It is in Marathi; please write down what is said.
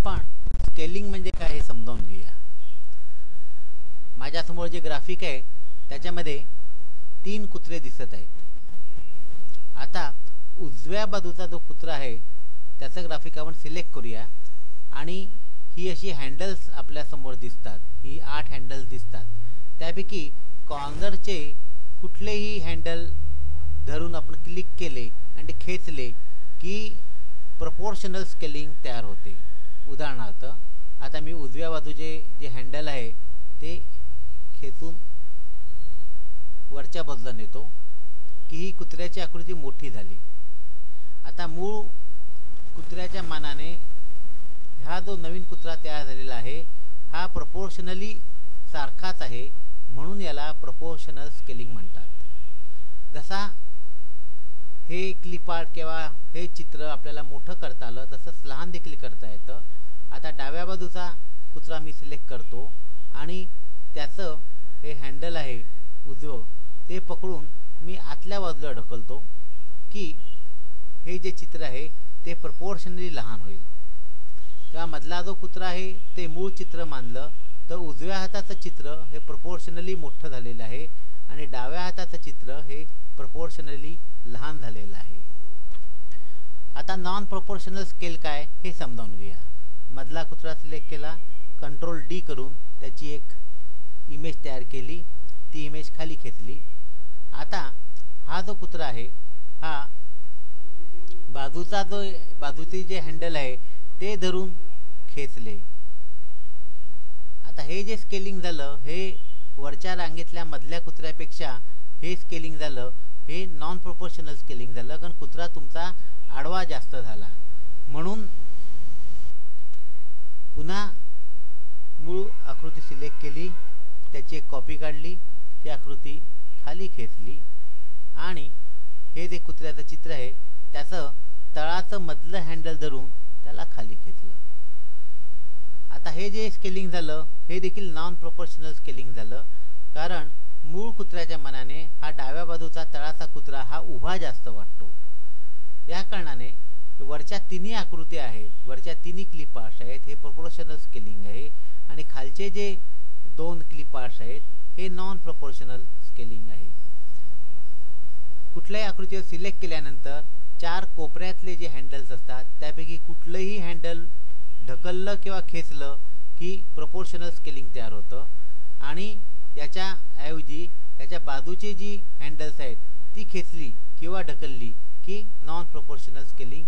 आपण स्केलिंग म्हणजे काय हे समजावून घेऊया. माझ्यासमोर जे ग्राफिक आहे त्याच्यामध्ये तीन कुत्रे दिसत आहेत. आता उजव्या बाजूचा जो कुत्रा आहे त्याचं ग्राफिक आपण सिलेक्ट करूया. आणि ही अशी हँडल्स आपल्यासमोर दिसतात. ही आठ हँडल्स दिसतात. त्यापैकी कॉर्नरचे कुठलेही हँडल धरून आपण क्लिक केले आणि खेचले की प्रपोर्शनल स्केलिंग तयार होते. उदाहरणार्थ आता मी उजव्या बाजूचे जे हँडल आहे ते खेचून वरच्या बाजूला नेतो की ही कुत्र्याची आकृती मोठी झाली. आता मूळ कुत्र्याच्या मानाने हा जो नवीन कुत्रा तयार झालेला आहे हा प्रपोर्शनली सारखाच आहे म्हणून याला प्रपोर्शनल स्केलिंग म्हणतात. जसा हे क्लिप आर्ट किंवा हे चित्र आपल्याला मोठं करता आलं तसंच लहान देखील करता येतं. डाव्या कुत्रा मी सिलेक्ट करतो आणि त्याचं हे हँडल आहे उजवं ते पकडून मी आतल्या बाजूला ढकलतो की हे जे चित्र आहे ते प्रपोर्शनली लहान होईल. किंवा मधला जो कुत्रा आहे ते मूळ चित्र मानलं तर उजव्या हाताचं चित्र हे प्रपोर्शनली मोठं झालेलं आहे आणि डाव्या हाताचं चित्र हे प्रपोर्शनली लहान झालेलं आहे. आता नॉन प्रपोर्शनल स्केल काय हे समजावून घेऊया. मधला कुत्रा सिलेक्ट केला कंट्रोल डी करून त्याची एक इमेज तयार केली. ती इमेज खाली खेचली. आता हा जो कुत्रा आहे हा बाजूचा जो बाजूचे जे हँडल आहे ते धरून खेचले. आता हे जे स्केलिंग झालं हे वरच्या रांगेतल्या मधल्या कुत्र्यापेक्षा हे स्केलिंग झालं हे नॉन प्रोपोर्शनल स्केलिंग झालं कारण कुत्रा तुमचा आडवा जास्त झाला. म्हणून पुन्हा मूळ आकृती सिलेक्ट केली त्याची एक कॉपी काढली ती आकृती खाली खेचली. आणि हे जे कुत्र्याचं चित्र आहे त्याचं तळाचं मधलं हँडल धरून त्याला खाली खेचलं. आता हे जे स्केलिंग झालं हे देखील नॉन प्रोपोर्शनल स्केलिंग झालं. कारण मूळ कुत्र्याच्या मनाने हा डाव्या बाजूचा तळाचा कुत्रा हा उभा जास्त वाटतो. या कारणाने वरच्या तिन्ही आकृती आहेत वरच्या तिन्ही क्लिपार्ट्स आहेत हे प्रोपोर्शनल स्केलिंग आहे आणि खालचे जे दोन क्लिपार्ट्स आहेत हे नॉन प्रोपोर्शनल स्केलिंग आहे. कुठल्याही आकृतीवर सिलेक्ट केल्यानंतर चार कोपऱ्यातले जे हँडल्स असतात त्यापैकी कुठलंही हँडल ढकललं किंवा खेचलं की प्रपोर्शनल स्केलिंग तयार होतं. आणि याच्याऐवजी याच्या बाजूची जी हँडल्स आहेत ती खेचली किंवा ढकलली की नॉन प्रोपोर्शनल स्केलिंग